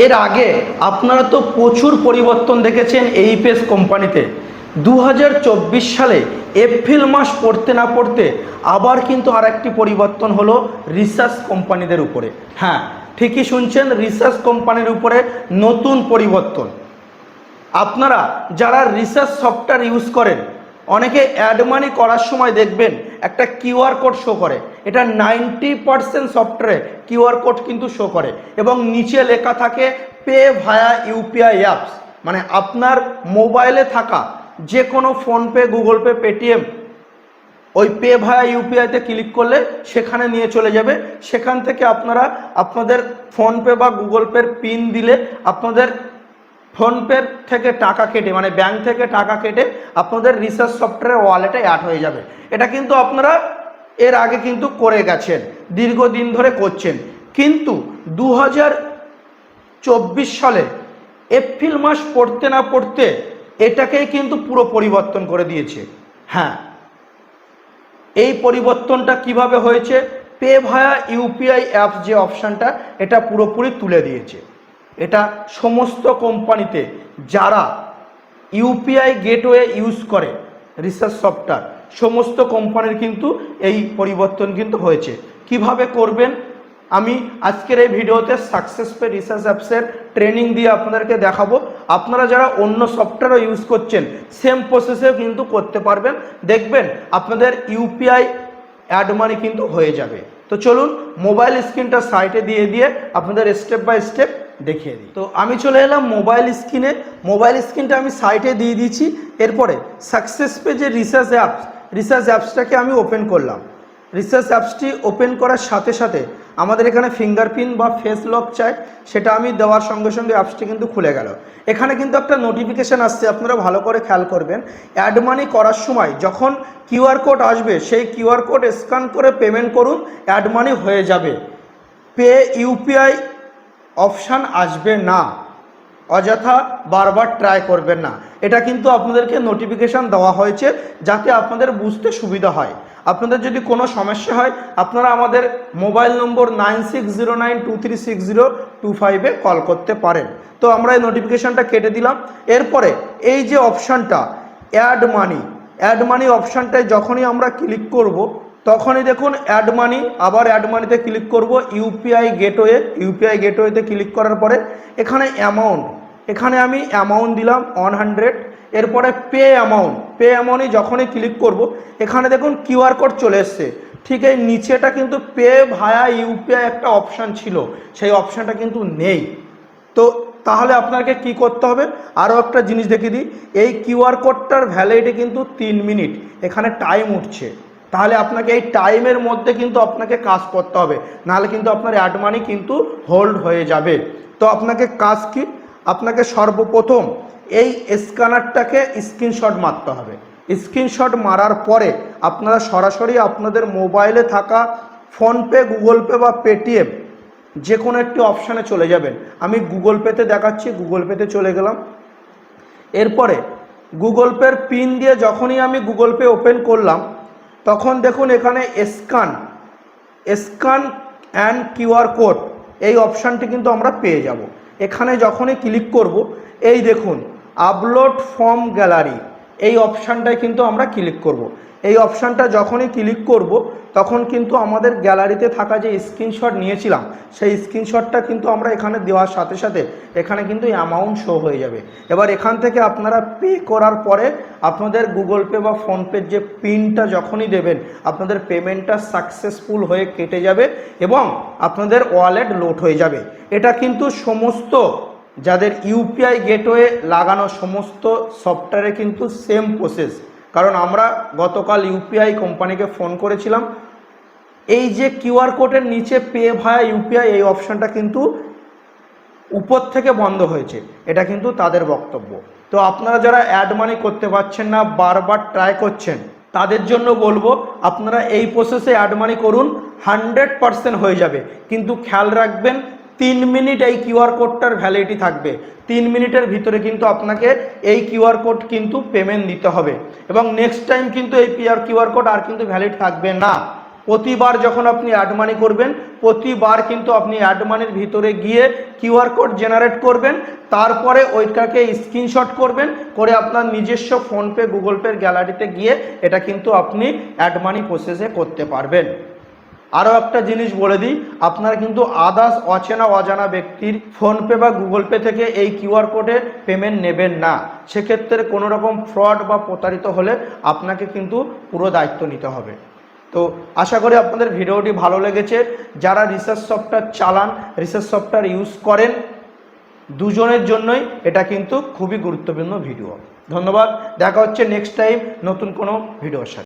এর আগে আপনারা তো প্রচুর পরিবর্তন দেখেছেন এইপেস কোম্পানিতে। দু হাজার চব্বিশ সালে এপ্রিল মাস পড়তে না পড়তে আবার কিন্তু আর একটি পরিবর্তন হলো রিসার্চ কোম্পানিদের উপরে। হ্যাঁ ঠিকই শুনছেন, রিসার্চ কোম্পানির উপরে নতুন পরিবর্তন। আপনারা যারা রিসার্চ সফটওয়্যার ইউজ করেন, অনেকে অ্যাড মানি করার সময় দেখবেন একটা কিউআর কোড শো করে। এটা নাইনটি পারসেন্ট সফটওয়্যারে কিউআর কোড কিন্তু শো করে। এবং নিচে লেখা থাকে পে ভায়া ইউপিআই অ্যাপস মানে আপনার মোবাইলে থাকা যে কোনো ফোনপে গুগল পে পেটিএম ওই পে ভায়া ইউপিআইতে ক্লিক করলে সেখানে নিয়ে চলে যাবে। সেখান থেকে আপনারা আপনাদের ফোনপে বা গুগল পের পিন দিলে আপনাদের ফোনপে থেকে টাকা কেটে মানে ব্যাংক থেকে টাকা কেটে আপনাদের রিসার্চ সফটওয়্যার ওয়ালেটে অ্যাড হয়ে যাবে। এটা কিন্তু আপনারা এর আগে কিন্তু করে গেছেন, দীর্ঘদিন ধরে করছেন। কিন্তু দু সালে এপ্রিল মাস পড়তে না পড়তে এটাকেই কিন্তু পুরো পরিবর্তন করে দিয়েছে। হ্যাঁ এই পরিবর্তনটা কীভাবে হয়েছে? পে ভায়া ইউপিআই অ্যাপস যে অপশানটা, এটা পুরোপুরি তুলে দিয়েছে। এটা সমস্ত কোম্পানিতে যারা ইউপিআই গেটওয়ে ইউজ করে, রিসার্চ সফটওয়্যার সমস্ত কোম্পানির কিন্তু এই পরিবর্তন কিন্তু হয়েছে। কীভাবে করবেন? আমি আজকের এই ভিডিওতে সাকসেস পে রিসার্চ অ্যাপসের ট্রেনিং দিয়ে আপনাদেরকে দেখাবো। আপনারা যারা অন্য সফটওয়্যারও ইউজ করছেন সেম প্রসেসেও কিন্তু করতে পারবেন। দেখবেন আপনাদের ইউপিআই অ্যাড মানি কিন্তু হয়ে যাবে। তো চলুন মোবাইল স্ক্রিনটা সাইটে দিয়ে দিয়ে আপনাদের স্টেপ বাই স্টেপ দেখিয়ে দিই। তো আমি চলে এলাম মোবাইল স্ক্রিনে মোবাইল স্ক্রিনটা আমি সাইটে দিয়ে দিয়েছি এরপরে সাকসেস যে রিসার্চ অ্যাপস রিসার্চ অ্যাপসটাকে আমি ওপেন করলাম। রিসার্চ অ্যাপসটি ওপেন করার সাথে সাথে আমাদের এখানে ফিঙ্গারপ্রিন্ট বা ফেস লক চাই সেটা আমি দেওয়ার সঙ্গে সঙ্গে অ্যাপসটি কিন্তু খুলে গেল। এখানে কিন্তু একটা নোটিফিকেশান আসছে, আপনারা ভালো করে খেয়াল করবেন। অ্যাড মানি করার সময় যখন কিউআর কোড আসবে, সেই কিউআর কোড স্ক্যান করে পেমেন্ট করুন অ্যাড মানি হয়ে যাবে। পে ইউপিআই অপশান আসবে না। অযথা বারবার ট্রাই করবেন না। এটা কিন্তু আপনাদেরকে নোটিফিকেশান দেওয়া হয়েছে যাতে আপনাদের বুঝতে সুবিধা হয়। আপনাদের যদি কোনো সমস্যা হয়, আপনারা আমাদের mobile number nine six zero nine two three six zero two ফাইভে কল করতে পারেন। তো আমরা এই নোটিফিকেশানটা কেটে দিলাম। এরপরে এই যে অপশানটা অ্যাড মানি অ্যাড মানি অপশানটায় যখনই আমরা ক্লিক করব, তখনই দেখুন অ্যাড মানি আবার অ্যাড মানিতে ক্লিক করব ইউপিআই গেটওয়ে ইউপিআই গেটওয়েতে ক্লিক করার পরে এখানে অ্যামাউন্ট এখানে আমি অ্যামাউন্ট দিলাম ওয়ান হান্ড্রেড এরপরে পে অ্যামাউন্ট পে অ্যামাউন্টে যখনই ক্লিক করব, এখানে দেখুন কিউআর কোড চলে এসছে। ঠিক এই নিচেটা কিন্তু পে ভায়া ইউপিআই একটা অপশান ছিল, সেই অপশানটা কিন্তু নেই। তো তাহলে আপনাকে কি করতে হবে? আরও একটা জিনিস দেখিয়ে দিই, এই কিউআর কোডটার ভ্যালিডিটি কিন্তু তিন মিনিট এখানে টাইম উঠছে। তাহলে আপনাকে এই টাইমের মধ্যে কিন্তু আপনাকে কাজ করতে হবে, নাহলে কিন্তু আপনার অ্যাড মানি কিন্তু হোল্ড হয়ে যাবে। তো আপনাকে কাজ কি? আপনাকে সর্বপ্রথম এই স্ক্যানারটাকে স্ক্রিনশট মারতে হবে। স্ক্রিনশট মারার পরে আপনারা সরাসরি আপনাদের মোবাইলে থাকা ফোনপে, গুগল পে বা পেটিএম যে কোনো একটি অপশানে চলে যাবেন। আমি গুগল পেতে দেখাচ্ছি, গুগল পেতে চলে গেলাম। এরপরে গুগল পের পিন দিয়ে যখনই আমি গুগল পে ওপেন করলাম, তখন দেখুন এখানে scan scan and QR code, এই অপশানটি কিন্তু আমরা পেয়ে যাব। এখানে যখনই ক্লিক করব, এই দেখুন আপলোড ফর্ম গ্যালারি এই অপশানটায় কিন্তু আমরা ক্লিক করব। এই অপশানটা যখনই ক্লিক করব তখন কিন্তু আমাদের গ্যালারিতে থাকা যে স্ক্রিনশট নিয়েছিলাম, সেই স্ক্রিনশটটা কিন্তু আমরা এখানে দেওয়ার সাথে সাথে এখানে কিন্তু অ্যামাউন্ট শো হয়ে যাবে। এবার এখান থেকে আপনারা পে করার পরে আপনাদের গুগল পে বা ফোনপের যে পিনটা যখনই দেবেন, আপনাদের পেমেন্টটা সাকসেসফুল হয়ে কেটে যাবে এবং আপনাদের ওয়ালেট লোড হয়ে যাবে। এটা কিন্তু সমস্ত যাদের ইউপিআই গেটওয়ে লাগানো সমস্ত সফটওয়্যারে কিন্তু সেম প্রসেস কারণ আমরা গতকাল ইউপিআই কোম্পানিকে ফোন করেছিলাম। এই যে কিউআর কোডের নিচে পে ভায়া ইউপিআই, এই অপশানটা কিন্তু উপর থেকে বন্ধ হয়েছে। এটা কিন্তু তাদের বক্তব্য। তো আপনারা যারা অ্যাড মানি করতে পারছেন না, বারবার ট্রাই করছেন, তাদের জন্য বলব, আপনারা এই প্রসেসে অ্যাড মানি করুন, হান্ড্রেড পারসেন্ট হয়ে যাবে। কিন্তু খেয়াল রাখবেন তিন মিনিট এই কিউআর কোডটার ভ্যালিডিটি থাকবে। তিন মিনিটের ভিতরে কিন্তু আপনাকে এই কিউআর কোড কিন্তু পেমেন্ট দিতে হবে। এবং নেক্সট টাইম কিন্তু এই পিআর কিউআর কোড আর কিন্তু ভ্যালিড থাকবে না। প্রতিবার যখন আপনি অ্যাড মানি করবেন, প্রতিবার কিন্তু আপনি অ্যাড মানির ভিতরে গিয়ে কিউআর কোড জেনারেট করবেন। তারপরে ওইটাকে স্ক্রিনশট করবেন, করে আপনার নিজস্ব ফোনপে গুগল পের গ্যালারিতে গিয়ে এটা কিন্তু আপনি অ্যাড মানি প্রসেসে করতে পারবেন। আরও একটা জিনিস বলে দিই, আপনারা কিন্তু আদার্স অচেনা অজানা ব্যক্তির ফোনপে বা গুগল পে থেকে এই কিউআর কোডে পেমেন্ট নেবেন না। সেক্ষেত্রে কোনো রকম ফ্রড বা প্রতারিত হলে আপনাকে কিন্তু পুরো দায়িত্ব নিতে হবে। তো আশা করি আপনাদের ভিডিওটি ভালো লেগেছে। যারা রিসার্চ সফটওয়্যার চালান রিসার্চ সফটওয়্যার ইউজ করেন, দুজনের জন্যই এটা কিন্তু খুবই গুরুত্বপূর্ণ ভিডিও। ধন্যবাদ। দেখা হচ্ছে নেক্সট টাইম নতুন কোনো ভিডিওর সাথে।